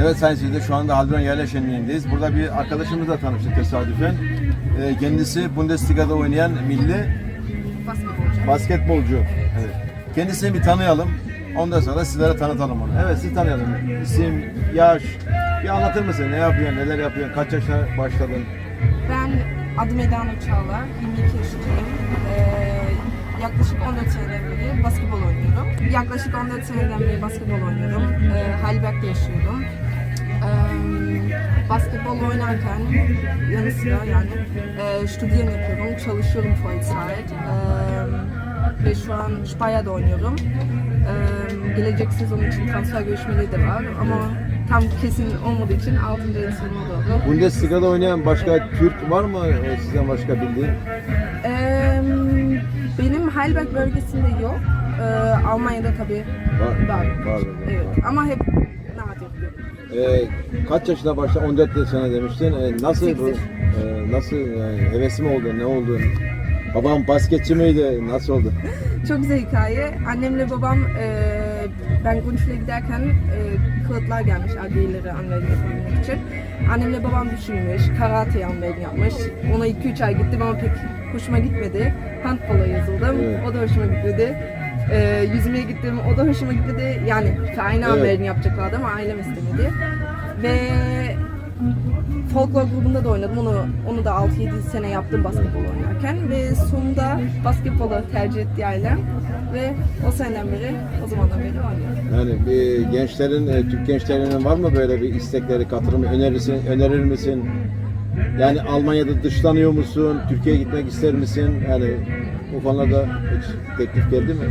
Evet Sayın Seyirciler şu anda Haldun Yayla Şenliği'ndeyiz. Burada bir arkadaşımızla tanıştık tesadüfen. Ee, kendisi Bundesliga'da oynayan milli Basketbolcu. basketbolcu. Evet. Kendisini bir tanıyalım. Ondan sonra sizlere tanıtalım onu. Evet sizi tanıyalım. İsim, yaş. Bir anlatır mısın? Ne yapıyorsun, neler yapıyorsun? Kaç yaşta başladın? Ben adım Eda Nur Çağlar, 22 yaşındayım. Ee, yaklaşık 14 seneden beri basketbol oynuyorum. Yaklaşık 14 seneden beri basketbol oynuyorum. Heidelberg'de yaşıyorum. Ee, basketbol oynarken yanı sıra yani e, studiyen yapıyorum, çalışıyorum Vollzeit. Ee, ve şu an Speyer'de oynuyorum. Ee, gelecek sezon için transfer görüşmeleri de var ama tam kesin olmadığı için 6. sınıfa doğru Bundesliga'da oynayan başka Türk var mı? Sizden başka bildiğin? Eee, benim Heidelberg bölgesinde yok. Eee, Almanya'da tabii Var. var. Var, Evet. var. Ama hep nadir. Ee, kaç yaşında başladın? 14 sene demiştin. Ee, nasıl bu? Sekiz. e, nasıl yani hevesi mi oldu? Ne oldu? Babam basketçi miydi? Nasıl oldu? Çok güzel hikaye. Annemle babam eee, ben Grundschule giderken eee kağıtlar gelmiş adliyeleri anlayıp yapabilmek için. Annemle babam düşünmüş, karate anlayıp yapmış. Ona 2-3 ay gittim ama pek hoşuma gitmedi. Handbola yazıldım, Evet. o da hoşuma gitmedi. Eee yüzmeye gittim, o da hoşuma gitmedi. Yani aynı Evet. evet. yapacaklardı ama ailem istemedi. Ve folklor grubunda da oynadım. Onu onu da 6-7 sene yaptım basketbol oynarken ve sonunda basketbolu tercih etti ailem ve o seneden beri o zamandan beri oynuyorum. Yani bir gençlerin, e, Türk gençlerinin var mı böyle bir istekleri, katılımı önerirsin, önerir misin? Yani Almanya'da dışlanıyor musun? Türkiye'ye gitmek ister misin? Yani bu konuda hiç teklif geldi mi?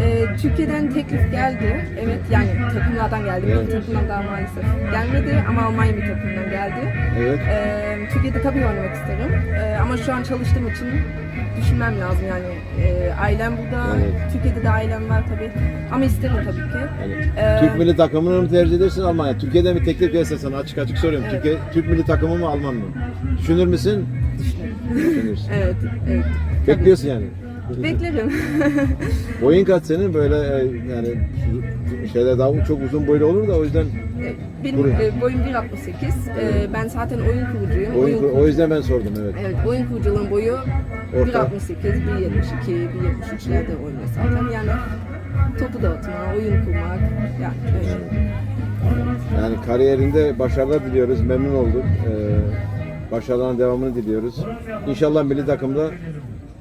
Ee, Türkiye'den teklif geldi. Evet yani takımlardan geldi. Evet. Benim takımdan daha maalesef gelmedi ama Almanya bir takımdan geldi. Evet. Ee, Türkiye'de tabii oynamak isterim. Ee, ama şu an çalıştığım için düşünmem lazım yani. Ee, ailem burada, Evet. Türkiye'de de ailem var tabii. Ama isterim tabii ki. Yani Ee, Türk milli takımını mı tercih edersin Almanya? Türkiye'den bir teklif gelse sana açık açık soruyorum. Evet. Türkiye, Türk milli takımı mı Alman mı? Düşünür müsün? Düşünürsün. Evet, evet. Bekliyorsun yani. Beklerim. Boyun kaç senin böyle e, yani şeyler daha çok uzun boylu olur da o yüzden Benim e, boyum 1.68. E, ben zaten oyun kurucuyum. oyun, o yüzden ben sordum evet. Evet, oyun kuruculuğun boyu Orta. 1.68, 1.72, 1.73'lerde oynuyor zaten. Yani topu dağıtma, oyun kurmak, yani öyle. Yani kariyerinde başarılar diliyoruz. Memnun olduk. Ee, başarıların devamını diliyoruz. İnşallah milli takımda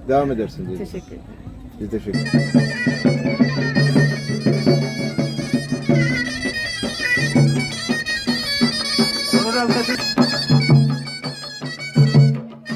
devam edersin diye. Teşekkür ederim. Biz teşekkür ederiz. Sonra arkadaşlar